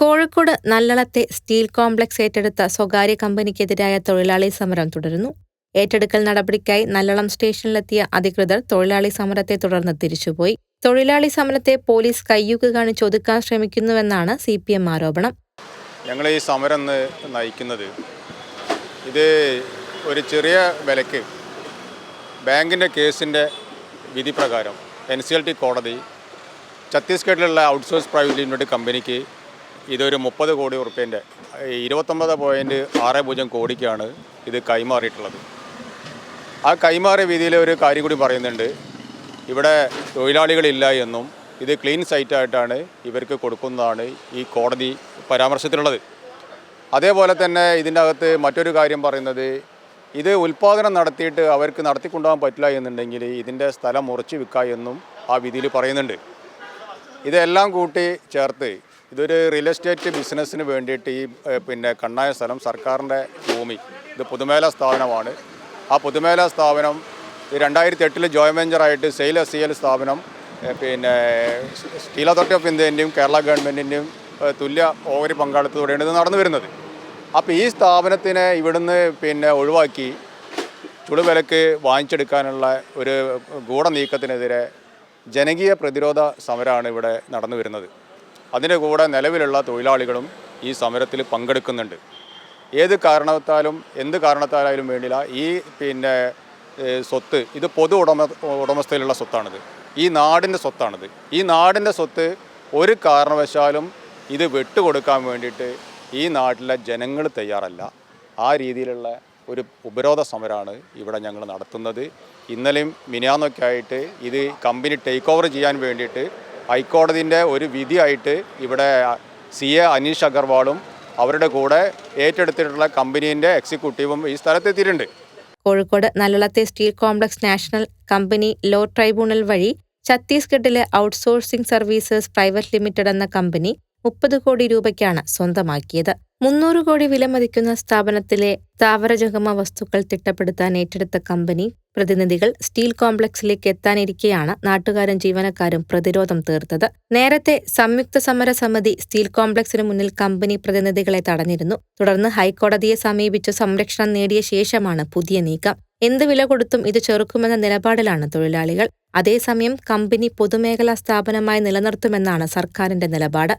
കോഴിക്കോട് നല്ലളത്തെ steel complex ഏറ്റെടുത്ത സ്വകാര്യ കമ്പനിക്കെതിരായ തൊഴിലാളി സമരം തുടരുന്നു. ഏറ്റെടുക്കൽ നടപടിക്കായി നല്ലളം സ്റ്റേഷനിലെത്തിയ അധികൃതർ തൊഴിലാളി സമരത്തെ തുടർന്ന് തിരിച്ചുപോയി. തൊഴിലാളി സമരത്തെ പോലീസ് കയ്യൂക്ക് കാണിച്ച് ഒതുക്കാൻ ശ്രമിക്കുന്നുവെന്നാണ് സി പി എം ആരോപണം. ഞങ്ങൾ ഈ സമരം നയിക്കുന്നത് ഇത് ഒരു ചെറിയ വിലക്ക്. ബാങ്കിന്റെ കേസിന്റെ വിധി പ്രകാരം എൻ സി എൽ ടി കോടതി ഛത്തീസ്ഗഡിലുള്ള ഔട്ട്സോഴ്സ് പ്രൈവറ്റ് ലിമിറ്റഡ് കമ്പനിക്ക് ഇതൊരു മുപ്പത് കോടി ഉറുപ്പ്യന്റെ ഇരുപത്തൊമ്പത് പോയിന്റ് ആറ് പൂജ്യം കോടിക്കാണ് ഇത് കൈമാറിയിട്ടുള്ളത്. ആ കൈമാറിയ വിധിയിൽ ഒരു കാര്യം കൂടി പറയുന്നുണ്ട്. ഇവിടെ തൊഴിലാളികളില്ല എന്നും ഇത് ക്ലീൻ സൈറ്റായിട്ടാണ് ഇവർക്ക് കൊടുക്കുന്നതാണ് ഈ കോടതി പരാമർശത്തിലുള്ളത്. അതേപോലെ തന്നെ ഇതിന്റെ അകത്ത് മറ്റൊരു കാര്യം പറയുന്നത് ഇത് ഉൽപ്പാദനം നടത്തിയിട്ട് അവർക്ക് നടത്തിക്കൊണ്ടുപോകാൻ പറ്റില്ല എന്നുണ്ടെങ്കിൽ ഇതിന്റെ സ്ഥലം മുറിച്ച് വിൽക്കുക എന്നും ആ വിധിയിൽ പറയുന്നുണ്ട്. ഇതെല്ലാം കൂട്ടി ചേർത്ത് ഇതൊരു റിയൽ എസ്റ്റേറ്റ് ബിസിനസ്സിന് വേണ്ടിയിട്ട് ഈ പിന്നെ കണ്ണായ സ്ഥലം സർക്കാരിന്റെ ഭൂമി. ഇത് പൊതുമേല സ്ഥാപനമാണ്. ആ പൊതുമേല സ്ഥാപനം രണ്ടായിരത്തി എട്ടിൽ ജോയിൻ വെഞ്ചറായിട്ട് സെയിൽ എസ് സി എൽ സ്ഥാപനം പിന്നെ സ്റ്റീൽ അതോറിറ്റി ഓഫ് ഇന്ത്യന്റെയും കേരള ഗവൺമെന്റിന്റെയും തുല്യ ഓഹരി പങ്കാളിത്തത്തോടെയാണ് ഇത് നടന്നു വരുന്നത്. അപ്പോൾ ഈ സ്ഥാപനത്തിനെ ഇവിടുന്ന് പിന്നെ ഒഴിവാക്കി ചുടുവിലക്ക് വാങ്ങിച്ചെടുക്കാനുള്ള ഒരു ഗൂഢനീക്കത്തിനെതിരെ ജനകീയ പ്രതിരോധ സമരമാണ് ഇവിടെ നടന്നു വരുന്നത്. അതിന്റെ കൂടെ നിലവിലുള്ള തൊഴിലാളികളും ഈ സമരത്തിൽ പങ്കെടുക്കുന്നുണ്ട്. ഏത് കാരണത്താലും എന്ത് കാരണത്താലായാലും വേണ്ടില്ല ഈ പിന്നെ സ്വത്ത് ഇത് പൊതു ഉടമ ഉടമസ്ഥയിലുള്ള സ്വത്താണിത്. ഈ നാടിന്റെ സ്വത്താണിത്. ഈ നാടിന്റെ സ്വത്ത് ഒരു കാരണവശാലും ഇത് വിട്ടുകൊടുക്കാൻ വേണ്ടിയിട്ട് ഈ നാട്ടിലെ ജനങ്ങൾ തയ്യാറല്ല. ആ രീതിയിലുള്ള ഒരു ഉപരോധ സമരമാണ് ഇവിടെ ഞങ്ങൾ നടത്തുന്നത്. ഇന്നലെയും മിനിയാന്നൊക്കെ ആയിട്ട് ഇത് കമ്പനി ടേക്ക് ഓവർ ചെയ്യാൻ വേണ്ടിയിട്ട് ഹൈക്കോടതിന്റെ ഒരു വിധിയായിട്ട് ഇവിടെ സി എ അനീഷ് അഗർവാളും അവരുടെ കൂടെ ഏറ്റെടുത്തിട്ടുള്ള കമ്പനീന്റെ എക്സിക്യൂട്ടീവും ഈ സ്ഥലത്തെത്തിയിട്ടുണ്ട്. Kozhikode നല്ലളത്തെ steel complex national company law tribunal വഴി ഛത്തീസ്ഗഡിലെ ഔട്ട്സോഴ്സിംഗ് സർവീസസ് പ്രൈവറ്റ് ലിമിറ്റഡ് എന്ന കമ്പനി മുപ്പത് കോടി രൂപയ്ക്കാണ് സ്വന്തമാക്കിയത്. മുന്നൂറ് കോടി വിലമതിക്കുന്ന സ്ഥാപനത്തിലെ സ്ഥാവരജംഗമ വസ്തുക്കൾ തിട്ടപ്പെടുത്താൻ ഏറ്റെടുത്ത കമ്പനി പ്രതിനിധികൾ സ്റ്റീൽ കോംപ്ലക്സിലേക്ക് എത്താനിരിക്കെയാണ് നാട്ടുകാരും ജീവനക്കാരും പ്രതിരോധം തീർത്തത്. നേരത്തെ സംയുക്ത സമര സമിതി സ്റ്റീൽ കോംപ്ലക്സിന് മുന്നിൽ കമ്പനി പ്രതിനിധികളെ തടഞ്ഞിരുന്നു. തുടർന്ന് ഹൈക്കോടതിയെ സമീപിച്ചു സംരക്ഷണം നേടിയ ശേഷമാണ് പുതിയ നീക്കം. എന്ത് വില കൊടുത്തും ഇത് ചെറുക്കുമെന്ന നിലപാടിലാണ് തൊഴിലാളികൾ. അതേസമയം കമ്പനി പൊതുമേഖലാ സ്ഥാപനമായി നിലനിർത്തുമെന്നാണ് സർക്കാരിന്റെ നിലപാട്.